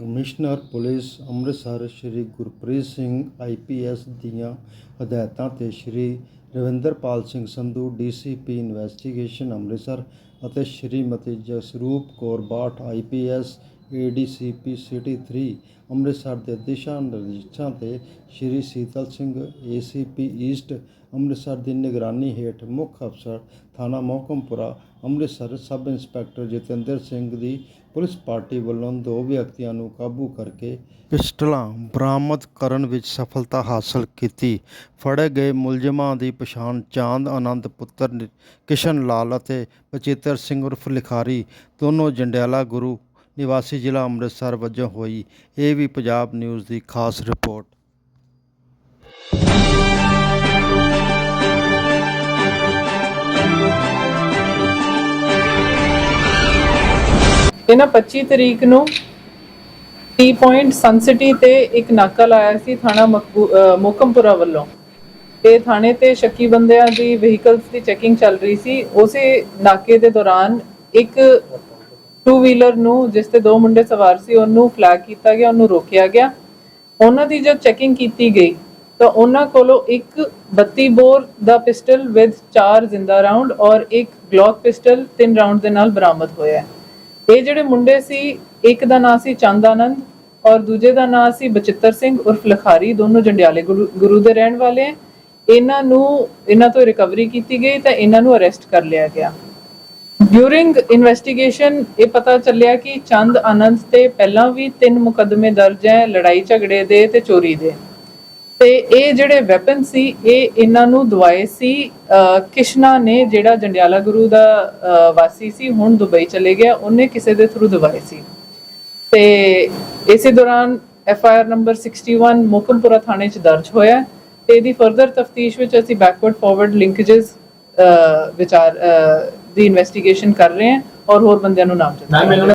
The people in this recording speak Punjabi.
Commissioner police Amritsar Shri Gurpreet Singh IPS ਦੀਆਂ ਹਦਾਇਤਾਂ ਤੇ ਸ਼੍ਰੀ ਰਵਿੰਦਰਪਾਲ ਸਿੰਘ ਸੰਧੂ ਡੀਸੀਪੀ ਇਨਵੈਸਟੀਗੇਸ਼ਨ ਅੰਮ੍ਰਿਤਸਰ ਅਤੇ Shrimati Jasroop Kaur Bath IPS ADCP city 3 Amritsar ਦੇ ਦਿਸ਼ਾ ਨਿਰਦੇਸ਼ਾਂ ਤੇ ਸ਼੍ਰੀ ਸੀਤਲ ਸਿੰਘ ਏਸੀਪੀ ਈਸਟ ਅੰਮ੍ਰਿਤਸਰ ਦੀ ਨਿਗਰਾਨੀ ਹੇਠ ਮੁੱਖ ਅਫਸਰ ਥਾਣਾ ਮੋਹਕਮਪੁਰਾ, ਅੰਮ੍ਰਿਤਸਰ ਸਬ ਇੰਸਪੈਕਟਰ ਜਤਿੰਦਰ ਸਿੰਘ ਦੀ ਪੁਲਿਸ ਪਾਰਟੀ ਵੱਲੋਂ ਦੋ ਵਿਅਕਤੀਆਂ ਨੂੰ ਕਾਬੂ ਕਰਕੇ ਪਿਸਟਲਾਂ ਬਰਾਮਦ ਕਰਨ ਵਿੱਚ ਸਫਲਤਾ ਹਾਸਲ ਕੀਤੀ। ਫੜੇ ਗਏ ਮੁਲਜ਼ਮਾਂ ਦੀ ਪਛਾਣ ਚਾਂਦ ਆਨੰਦ ਪੁੱਤਰ ਨਿ- ਕਿਸ਼ਨ ਲਾਲ ਅਤੇ ਬਚਿੱਤਰ ਸਿੰਘ ਉਰਫ ਲਿਖਾਰੀ, ਦੋਨੋਂ ਜੰਡਿਆਲਾ ਗੁਰੂ ਨਿਵਾਸੀ ਜ਼ਿਲ੍ਹਾ ਅੰਮ੍ਰਿਤਸਰ ਵਜੋਂ ਹੋਈ ਇਹ ਵੀ ਪੰਜਾਬ ਨਿਊਜ਼ ਦੀ ਖਾਸ ਰਿਪੋਰਟ। ਇਹ 25 ਤਰੀਕ ਨੂੰ ਟੀ ਪੁਆਇੰਟ ਸਨ ਤੇ ਇੱਕ ਨਾਕਾ ਲਾਇਆ ਸੀ ਥਾਣਾ ਮੋਕਮਪੁਰਾ ਵੱਲੋਂ। ਤੇ ਥਾਣੇ ਤੇ ਸ਼ੱਕੀ ਬੰਦਿਆਂ ਦੀ ਵਹੀਕਲਸ ਦੀ ਚੈਕਿੰਗ ਚੱਲ ਰਹੀ ਸੀ। ਉਸੇ ਨਾਕੇ ਦੇ ਦੌਰਾਨ ਇੱਕ ਟੂ ਵੀਲਰ ਨੂੰ ਜਿਸ ਤੇ ਦੋ ਮੁੰਡੇ ਸਵਾਰ ਸੀ, ਉਹਨੂੰ ਫਲੈਗ ਕੀਤਾ ਗਿਆ, ਉਹਨੂੰ ਰੋਕਿਆ ਗਿਆ। ਉਹਨਾਂ ਦੀ ਜਦ ਚੈਕਿੰਗ ਕੀਤੀ ਗਈ, ਤਾਂ ਉਹਨਾਂ ਕੋਲੋਂ ਇੱਕ 32 ਬੋਰ ਦਾ ਪਿਸਟਲ ਵਿਦ 4 ਜ਼ਿੰਦਾ ਰਾਉਂਡ ਔਰ ਇੱਕ ਗਲੌਕ ਪਿਸਟਲ 3 ਰਾਉਂਡ ਦੇ ਨਾਲ ਬਰਾਮਦ ਹੋਇਆ ਇਹ ਜਿਹੜੇ ਮੁੰਡੇ ਸੀ, ਇੱਕ ਦਾ ਨਾਂ ਸੀ ਚੰਦ ਆਨੰਦ ਔਰ ਦੂਜੇ ਦਾ ਨਾਂ ਸੀ ਬਚਿੱਤਰ ਸਿੰਘ ਉਰਫ ਲਖਾਰੀ, ਦੋਨੋਂ ਜੰਡਿਆਲੇ ਗੁਰੂ ਗੁਰੂ ਦੇ ਰਹਿਣ ਵਾਲੇ ਹੈ। ਇਹਨਾਂ ਨੂੰ, ਇਹਨਾਂ ਤੋਂ ਰਿਕਵਰੀ ਕੀਤੀ ਗਈ, ਤਾਂ ਇਹਨਾਂ ਨੂੰ ਅਰੈਸਟ ਕਰ ਲਿਆ ਗਿਆ। ਡਿਊਰਿੰਗ ਇਨਵੈਸਟੀਗੇਸ਼ਨ ਇਹ ਪਤਾ ਚੱਲਿਆ ਕਿ ਚੰਦ ਆਨੰਦ ਤੇ ਪਹਿਲਾਂ ਵੀ ਤਿੰਨ ਮੁਕੱਦਮੇ ਦਰਜ ਹੈ, ਲੜਾਈ ਝਗੜੇ ਦੇ ਤੇ ਚੋਰੀ ਦੇ। ਤੇ ਇਹ ਜਿਹੜੇ ਵੈਪਨ ਸੀ, ਇਹ ਇਹਨਾਂ ਨੂੰ ਦਵਾਏ ਸੀ ਕਿਸ਼ਨਾ ਨੇ ਜਿਹੜਾ ਜੰਡਿਆਲਾ ਗੁਰੂ ਦਾ ਵਾਸੀ ਸੀ, ਹੁਣ ਦੁਬਈ ਚਲੇ ਗਿਆ, ਉਹਨੇ ਕਿਸੇ ਦੇ ਥਰੂ ਦਵਾਏ ਸੀ। ਤੇ ਇਸੇ ਦੌਰਾਨ F I R number 61 Mohkampura ਥਾਣੇ ਚ ਦਰਜ ਹੋਇਆ ਹੈ ਤੇ ਇਹਦੀ ਫਰਦਰ ਤਫਤੀਸ਼ ਵਿੱਚ ਅਸੀਂ ਬੈਕਵਰਡ ਫਾਰਵਰਡ ਲਿੰਕੇजेस ਵਿਚਾਰ ਦੀ ਇਨਵੈਸਟੀਗੇਸ਼ਨ ਕਰ ਰਹੇ ਹਾਂ ਔਰ ਹੋਰ ਬੰਦਿਆਂ ਨੂੰ ਨਾਮਜ਼ਦ ਕਰ ਰਹੇ ਹਾਂ।